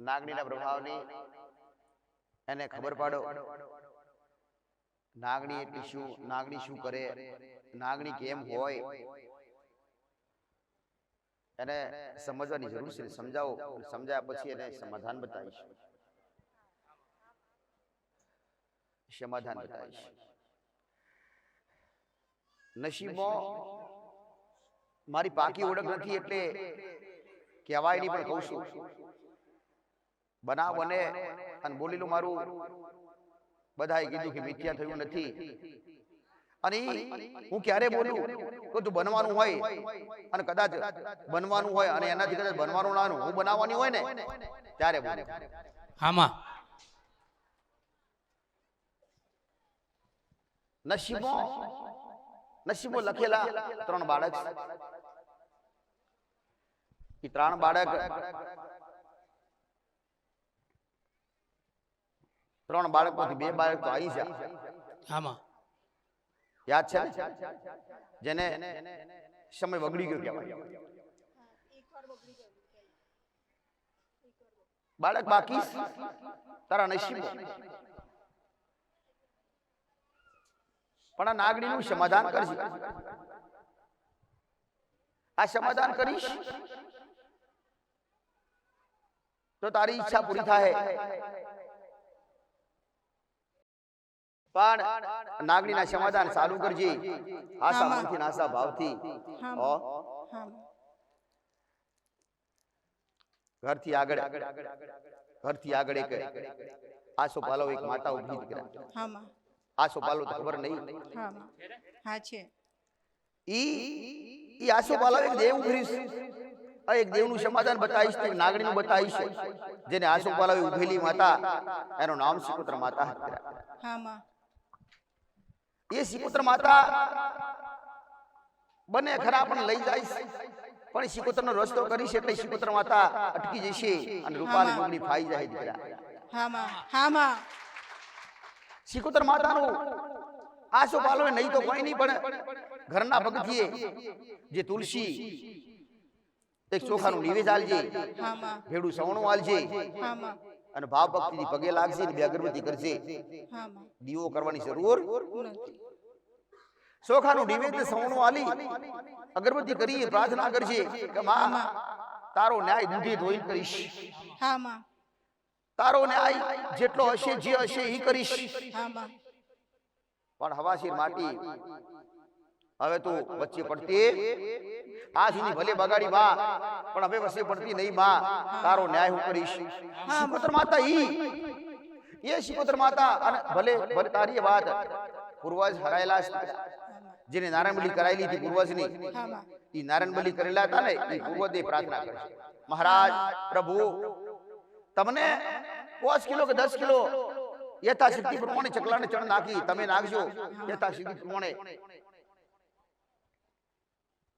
નાગણીના પ્રભાવની એને ખબર પાડો. નાગણી એટલે શું નાગણી શું કરે? નાગણી કેમ હોય? એને સમજવાની જરૂર છે. સમજાવો. સમજાયા પછી એને સમાધાન બતાવીશ. સમાધાન બતાવીશ. નસીબમાં મારી પાકી ઓળખ નથી એટલે કહેવાય નહીં પણ કહું છું. બનાવ બને અને બોલેલું મારું. બધાએ કીધું કે મિથ્યા થયું નથી. અને હું ક્યારે બોલું? કે તું બનવાનું હોય. અને કદાચ બનવાનું હોય અને એનાથી કદાચ બનવાનું ના હોય, હું બનાવવાની હોય ને ત્યારે બોલું. હામાં. નસીબો. નસીબો લખેલા ત્રણ બાળક. એ ત્રણ બાળક. ત્રણ બાળકમાંથી બે બાળક તો આવી છે. આમાં. યાદ છે જેને સમય બગડી ગયો કહેવાય. બાળક બાકી તારા નસીબ પણ આ નાગણીનું સમાધાન કરશે આ સમાધાન કરીશ? તો તારી ઈચ્છા પૂરી થાય. પણ નાગણીના સમાધાન સારું કરજે. આશા મનથી આશા ભાવથી થી હા ઘરથી આગળ. ઘરથી આગળ એક. આસો પાલો એક માતા ઊભી દીકરા આસો પાલો તો ખબર નહીં. હા હા છે. ઈ ઈ આસો પાલો એક દેવ ઉભરીશ. એક દેવનું સમાધાન બતાવીશ ને એક નાગણીનું બતાવીશ. જેને આસો પાલાવે ઉભેલી માતા એનું નામ શ્રીપુત્ર માતા હતી. હા માં. એ સિકોત્ર માતા બને ખરા પણ લઈ જાય. પણ પણ સિકોત્રનો રસ્તો કરીશ એટલે સિકોત્ર માતા અટકી જશે અને રૂપાલ ડુંગળી ફાઈ જાય દીકરા. હા માં. હા માં. સિકોતર માતાનું આસો પાલવે નહીં તો કોઈ નહીં પણ ઘરના ભગતીએ જે તુલસી એક ચોખાનું નિવેદ આલજે ભેડું સવણું આલજે. અને ભાવ ભક્તિથી પગે લાગશે ને બે અગરબત્તી કરશે. હા માં દીવો કરવાની જરૂર સોખાનું નિવેદન નિવેદ આલી. અગરબત્તી કરી પ્રાર્થના કરશે કે માં તારો ન્યાય દૂધી ધોઈ કરીશ. હા માં તારો ન્યાય જેટલો હશે જે હશે એ કરીશ. હા માં પણ હવાશીર માટી હવે તું વચ્ચે પડતી. આ સુધી ભલે બગાડી બા પણ હવે વચ્ચે પડતી નહીં બા. તારો ન્યાય હું કરીશ. પુત્ર માતા ઈ. એ શિકોતર માતા. અને ભલે ભલે તારી વાત પૂર્વજ હરાયેલા જેને નારાયણ બલી કરાયેલી હતી પૂર્વજની. એ માં નારાયણ બલી કરેલા હતા ને એ પૂર્વજે પ્રાર્થના કરશે મહારાજ પ્રભુ તમને પાંચ કિલો કે દસ કિલો યથાશક્તિ પ્રમાણે ચકલાને ચણ નાખી તમે નાખજો. યથાશક્તિ પ્રમાણે.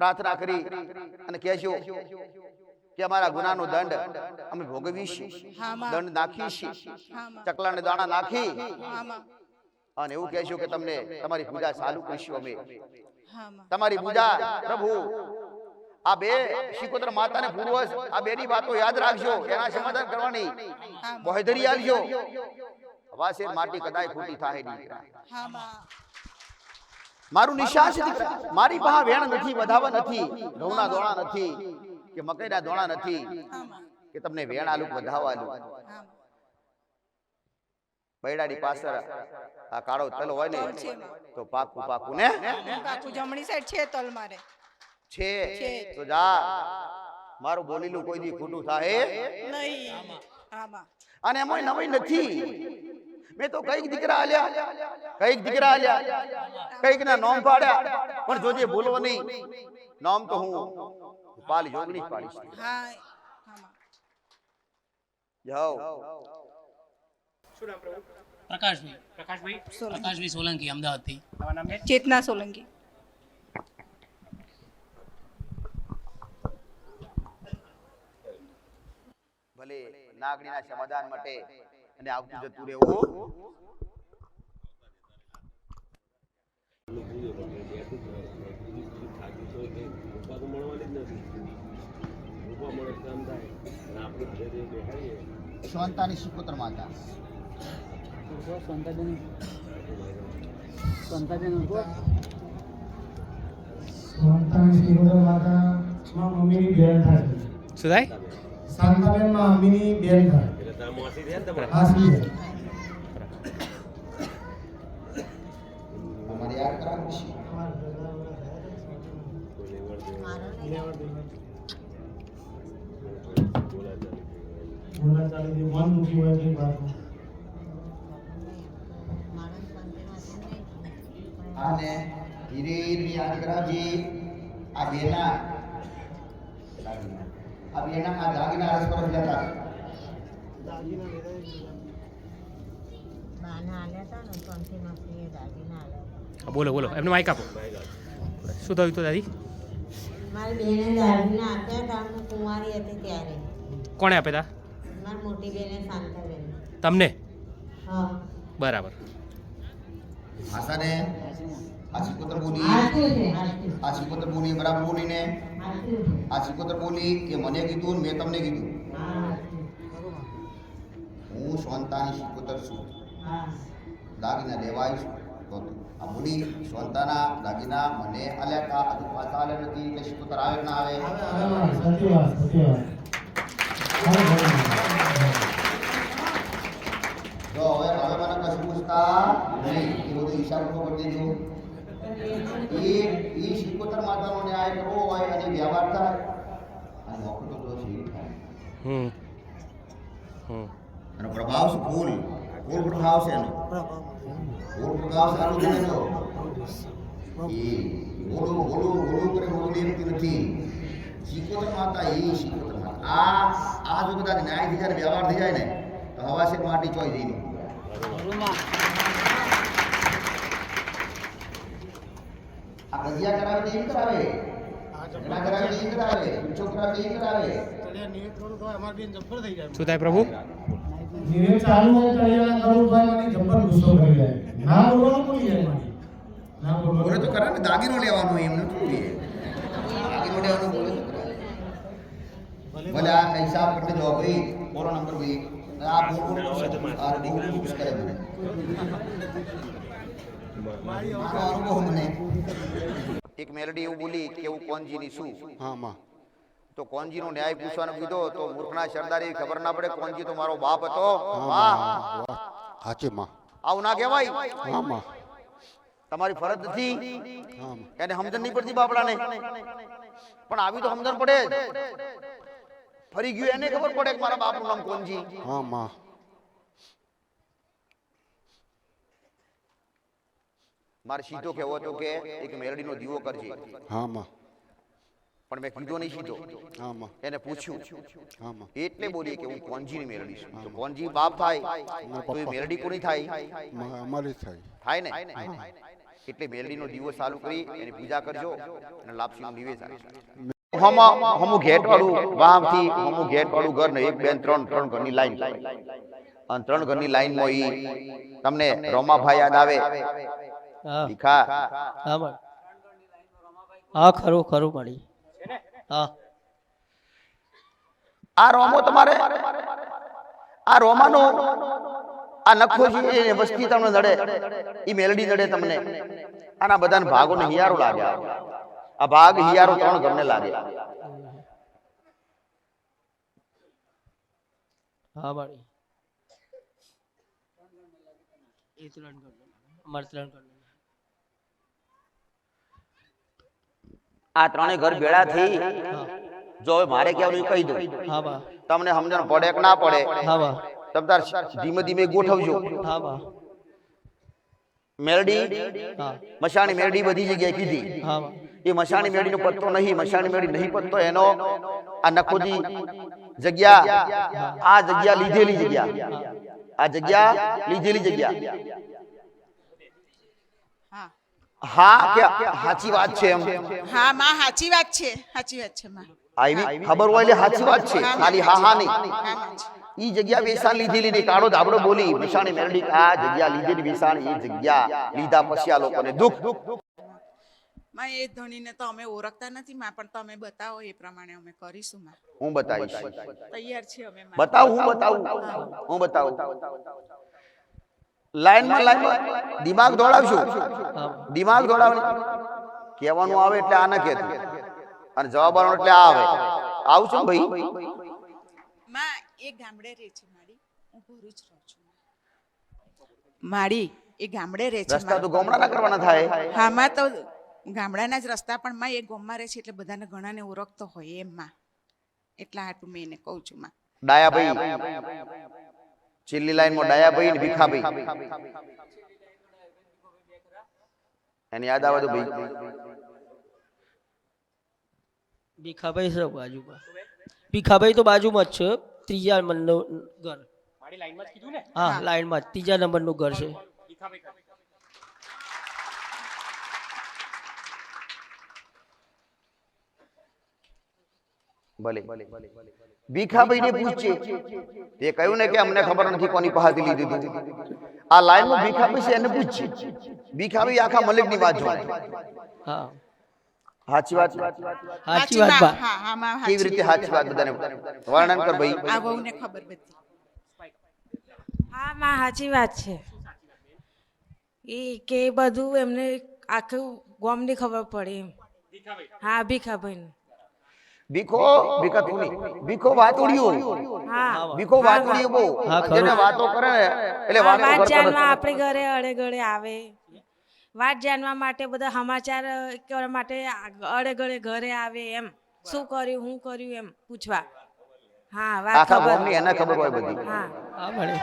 પ્રાર્થના કરી અને કહેજો કે અમારા ગુનાનો દંડ અમે ભોગવીશું દંડ નાખીશું ચકલાને દાણા નાખી અને એવું કહેજો કે તમને તમારી પૂજા ચાલુ કરીશું અમે. તમારી પૂજા પ્રભુ આ બે શ્રીપુત્ર માતાને પૂર્વજ આ બેની વાતો યાદ રાખજો એના સમાધાન કરવાની. બોહેધરી આવજો વાસે માટી કદાય ખોટી થાય નહીં. મારું નિશાસ દીકરા મારી પાસે વેણ નથી વધાવા નથી ઘઉંના દોણા નથી કે મકઈના દોણા નથી કે તમને વેણ આલુ વધાવા આલુ બૈડાની પાછળ આ કાળો તલ હોય ને. તો પાકું પાકું ને? પાકું જમણી સાઈડ છે તલ મારે. છે. છે. તો જા. મારું બોલેલું કોઈ દી ખોટું થાય. નહીં. અને એમાં નવી નથી. મેં તો કંઈક દીકરા આલ્યા. કંઈક દીકરા આલ્યા. કંઈક ના નોમ પાડ્યા. પણ જોજે ભૂલવો નહીં. નોમ તો હું પાલ યોગની પાડીશ. જાઓ. પ્રકાશભાઈ. પ્રકાશભાઈ? પ્રકાશભાઈ સોલંકી અમદાવાદથી. ચેતના સોલંકી. ભલે નાગણીના સમાધાન માટે અને આવતું જતું રહેવું. શાંતાની શિકોતર માતા. સંતાની શિરોડો માતા માં મમ્મીની બેન થાય શું થાય? શાંતાબેનમાં મમ્મીની બેન થાય અને ધીરે ધીરે યાદ કરાવજી આ બેના આ બેના આ દાગીના રસ પર જતા બોલો બોલો. એમને માઇક આપો. શું થયું હતું દાદી? મારી બેને દાદીને આપ્યા હતા હું કુંવારી હતી ત્યારે. કોણે આપ્યા મારી મોટી બેને શાંતાબેન. હતા તમને? હા. બરાબર. આશાને આ શિકોતર બોલી હાચું છે હાચું આ બોલી બરાબર બોલીને છે. બોલી કે મને કીધું ને મેં તમને કીધું. હું શાંતાની શિકોતર છું. દાગીના લેવા છું. આ બોલી શાંતાના દાગીના મને કા હજુ પાછા આલ્યા નથી. એટલે શિકોતર આવે ના આવે. જો હવે હવે મને કશું પૂછતા નહીં. એ બધું હિસાબ તો કરી દેજો. એ એ શિકોતર માતાનો ન્યાય કરવો હોય અને વ્યવહાર થાય. અને નોકરી તો જો થાય. હમ એનો પ્રભાવ છે ફૂલ એનો ફૂલ પ્રભાવ સારું છે એનો એ બોલું બોલું બોલું કરે બોલું એમતી નથી. શિકોતર માતા એ શિકોતર માતા. આ આ જો કદાચ ન્યાય થઈ જાય ને વ્યવહાર થઈ જાય ને તો હવાશેર માટી ચોઈ જઈને આ ગજિયા કરાવે તો કરાવે. કરાવે તો કરાવે. ઊંચો કરાવે એમ કરાવે. શું થાય પ્રભુ? નિવેદ ચાલુ હોય તો અહીંયા કરું ભાઈ મને જબ્બર ગુસ્સો કરી જાય. ના બોલવાનું બોલી જાય મારી ના બોલે તો ખરા ને દાગીનો લેવાનો એમ નથી જોઈએ દાગીનો લેવાનો બોલે તો ખરા. ભલે આ હિસાબ કરી જો ભાઈ બોલો નંબર ભાઈ. આ બોલ બોલ આ દીકરી ખુશ કરે મને. આનો અનુભવ મને. એક મેલડી એવું બોલી કે હું કોનજીની શું હા માં. તો કોનજીનો ન્યાય પૂછવાનો કીધો તો મૂર્ખના સરદારી ખબર ના પડે કોનજી તો મારો બાપ હતો. સાચી માં. આવું ના કહેવાય? તમારી ફરજ નથી? એને સમજણ નહીં પડતી બાપડાને? પણ આવી તો સમજણ પડે ફરી ગયું એને ખબર પડે કે મારા બાપનું નામ કોનજી? હા માં. મારે સીધો કહેવો હતો કે એક મેલડીનો દીવો કરજે. હા માં. પણ મેં કીધો નહીં સીધો. હા એને પૂછ્યું. હા માં એટલે બોલી કે હું કોનજીની મેલડી છું. તો કોનજી બાપ થાય તો એ મેલડી કોની થાય? અમારી થાય. થાય ને? એટલે મેલડીનો દિવસ ચાલુ કરી એની પૂજા કરજો અને લાપસીનું નિવેદ હમ હમુ ઘેટ વાળું વામથી હમુ ઘેટ વાળું ઘર ને એક બેન ત્રણ ત્રણ ઘરની લાઈન અને ત્રણ ઘરની લાઈનમાં ઈ તમને રોમાભાઈ યાદ આવે? હા. ખરું ખરું પડી આ રોમો તમારે આ રોમાનો આ નખો છે એ વસ્તી તમને નડે. એ મેલડી નડે તમને. આના બધાને ભાગોને હિયારો લાગે. આ ભાગ હિયારો ત્રણ ગમને લાગે. હા પડી એ ત્રણ કર અમારે ત્રણ કર આ ત્રણે ઘર ભેળા થઈ જો હવે મારે કહેવાનું કહી દઉં. તમને સમજણ પડે કે ના પડે? તમે તાર ધીમે ધીમે ગોઠવજો. હા મશાણી મેરડી બધી જગ્યાએ કીધી. એ મશાણી મેળીનો પત્તો નહીં મશાણી મેળી નહીં પત્તો એનો આ નખોજી જગ્યા આ જગ્યા લીધેલી જગ્યા. આ જગ્યા લીધેલી જગ્યા. હા કે સાચી વાત છે એમ. હા માં સાચી વાત છે. સાચી વાત છે માં. આવી ખબર હોય એટલે સાચી વાત છે. ખાલી હા હા નહીં. ઈ જગ્યા વેસાણ લીધેલી નહીં. કાળો ધાબડો બોલી વિશાણી મેરડી આ જગ્યા લીધેલી વેસાણ એ જગ્યા લીધા પછી આ લોકોને દુઃખ. માં એ ધણીને તો અમે ઓળખતા નથી માં પણ તમે બતાવો એ પ્રમાણે અમે કરીશું માં. હું બતાવીશ. તૈયાર છે અમે બતાવું હું બતાવું. હું બતાવું. લાઈનમાં લાઈનમાં દિમાગ દોડાવશું. દિમાગ દોડાવવાનું કહેવાનું આવે એટલે આ ન કહેતું અને જવાબ આવવાનો એટલે આ આવે. આવું છું ભાઈ? માં એ ગામડે રહે છે માડી હું ભરૂચ રહું છું. મારી એ ગામડે રહે છે રસ્તા તો માં. ગોમડાના કરવાના થાય. હા માં તો ગામડાના જ રસ્તા પણ માં એ ગામમાં રહે છે એટલે બધાને ઘણાને ઓળખતો હોય એમ માં. એટલા હાટું મેં એને કહું છું માં. ડાયાભાઈ છેલ્લી લાઈનમાં ડાયાભાઈ ને ભીખાભાઈ એને યાદ આવે તો ભાઈ. ભીખાભાઈ સર બાજુમાં. ભીખાભાઈ તો બાજુમાં જ છે ત્રીજા નંબરનું ઘર. હા લાઈનમાં ત્રીજા નંબરનું ઘર છે. ભલે. ભીખાભાઈ ને પૂછજે તે કહ્યું ને કે અમને ખબર નથી કોની પાસેથી લીધી હતી આ લાઈનમાં ભીખાભાઈ છે એને પૂછજે ભીખાભાઈ આખા મલિકની વાત જોવા હા. સાચી વાત સાચી વાત બા. હા હા માં કેવી રીતે સાચી વાત બધાને? વર્ણન કર ભાઈ. આ બહુને ખબર બધી. હા માં સાચી વાત છે. એ કે બધું એમને આખું ગોમની ખબર પડે એમ. હા ભીખાભાઈ ભીખો ભીખા તું નહીં ભીખો વાતુડિયું હા. ભીખો વાતુડિયું બહુ. જેને વાતો કરે એટલે વાતો કરતો આપણે ઘરે અડે ગળે આવે. વાત જાણવા માટે બધા સમાચાર કરવા માટે અડે ગળે ઘરે આવે એમ. શું કર્યું હું કર્યું એમ પૂછવા. હા વાત ખબર. એને ખબર હોય બધી. હા. હા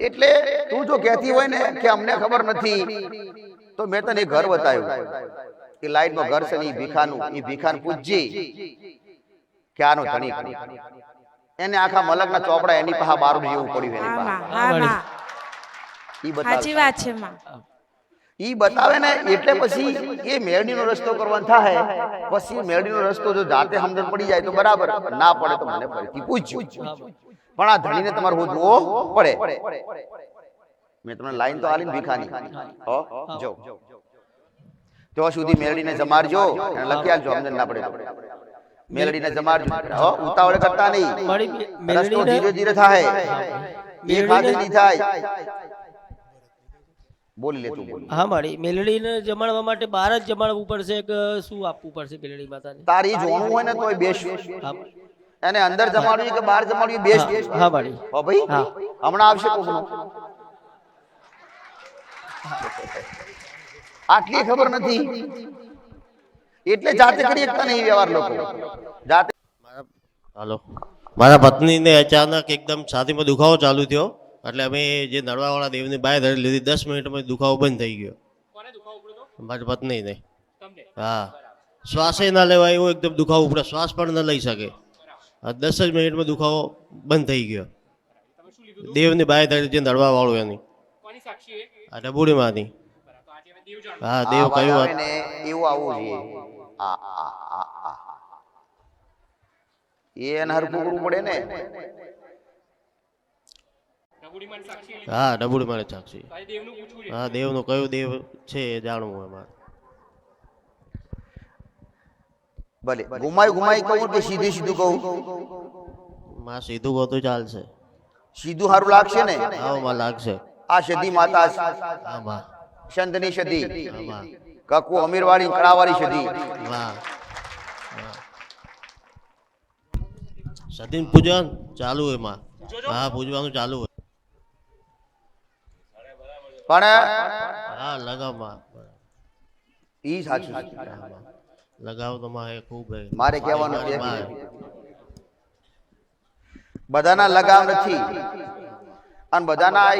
એટલે તું જો કહેતી હોય ને કે અમને ખબર નથી તો મેં તને ઘર બતાવ્યું કે લાઈનમાં ઘર છે ને ઈ ભીખાનું એ ભીખાન પૂછજે કે આનો ધણી એને આખા મલકના ચોપડા એની પાસે બારું જેવું પડ્યું એની હા પાસે માં હા. મળે. માં ઈ સાચી બતાવે વાત છે માં. ઈ બતાવે ને એટલે પછી એ મેળડીનો રસ્તો કરવાનો થાય. પછી મેળડીનો રસ્તો જો જાતે સમજણ પડી જાય તો બરાબર. ના પડે તો મને ફરીથી પૂછજો. પણ આ ધણીને તમારે હોજવો પડે. મેં તમને લાઈન તો આલીને ભીખાની. હો જો. તો સુધી મેલડીને જમાડજો અને લખી આલજો અમને ના પડે. મેલડીને જમાડજો. હો ઉતાવળ કરતા નહીં. રસ્તો ધીરે ધીરે થાય. એક હાથે નહીં થાય. બોલી લે તું બોલી. હા મારી મેલડીને જમાડવા માટે બહાર જ જમાડવું પડશે કે શું આપવું પડશે મેલડી માતાને? તારી જોણું હોય ને તોય બેસ. એને અંદર જમાડવી કે બહાર જમાડવી બેસ. હા, હા મારી હો ભાઈ. હમણાં આવશે કોકનો. આટલી ખબર નથી. એટલે જાતે કરી શકતા નહીં વ્યવહાર લોકો. જાતે હાલો. મારા પત્નીને અચાનક એકદમ છાતીમાં દુખાવો ચાલુ થયો. એટલે અમે જે નળવાવાળા દેવની બાય ધરી લીધી દસ મિનિટમાં દુખાવો બંધ થઈ ગયો. મારી પત્નીને. હા. શ્વાસે ના લેવાય એવો એકદમ દુખાવો ઉપડે. શ્વાસ પણ ન લઈ શકે. દસ જ મિનિટમાં દુખાવો બંધ થઈ ગયો. દેવની બાય ધરી જે નળવાવાળું એની. અને સાક્ષી હા દેવ કયું વાત ને એવું આવું જોઈએ આ આ આ આ. એ એને હરખું કરવું પડે ને? હા ડબુડી મારે સાક્ષી હા દેવનું કયું દેવ છે એ જાણવું એમાં ભલે ગુમાય ગુમાય કહું કે સીધું સીધું કહું. માં સીધું કહો તો ચાલશે. સીધું સારું લાગશે ને? હા માં લાગશે. આ સદી માતા હા માં સંતની સદી કકુ અમીરવાળી કળાવાળી સદી વાહ. સદીન પૂજન ચાલુ એમાં. હા પૂજવાનું ચાલુ હોય. પણ હા લગાવમાં ઈ સાચું લગાવ તો મારે ખૂબ મારે કહેવાનું છે બધાના લગાવ નથી. અને બધાના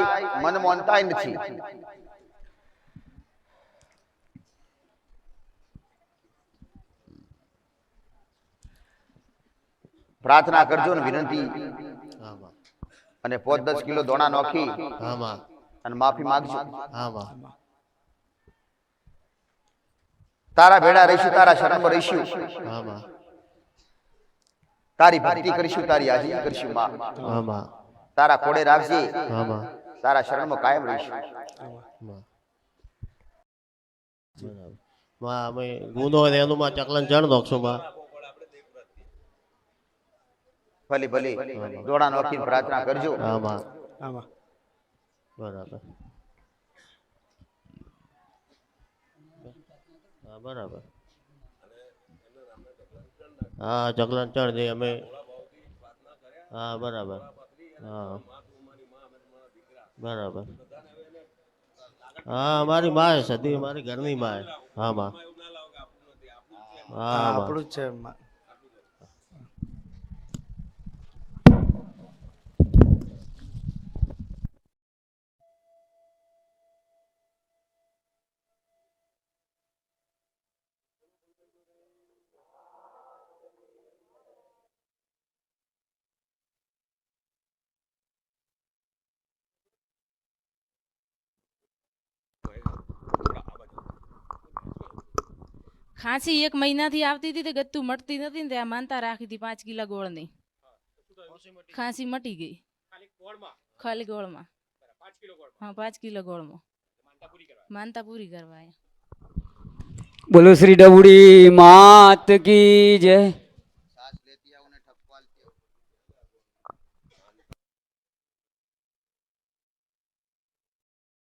મન મોનતા નથી. પ્રાર્થના કરજો ને વિનંતી. અને પોત દસ કિલો દોણા નોખી. અને માફી માંગજો. તારા ભેડા રહીશું તારા શરમ રહીશું. તારી ભક્તિ કરીશું તારી હાજરી કરીશું માં. હા માં તારા કોડે રાખજે. હા માં તારા શરણમાં કાયમ રહીશું. માં ગુનો એનું માં ચકલન જણ નાખશું માં. ભલે ભલી જોડા નોખીને પ્રાર્થના કરજો. હા આમાં. બરાબર. હા બરાબર. હા ચકલન ચણ દે અમે. હા બરાબર. હા. બરાબર. હા અમારી માં છે સદી અમારી ઘરની માં હા માં. હા માં. આપણું જ છે ખાંસી એક મહિનાથી આવતી હતી તે ગત્તું મટતી નથી ને તે આ માનતા રાખી હતી પાંચ કિલો ગોળની. ખાંસી મટી ગઈ. ખાલી ગોળમાં. હા, પાંચ કિલો ગોળમાં. માનતા પૂરી કરવા. બોલો શ્રી ડબુડી, માત કી જય.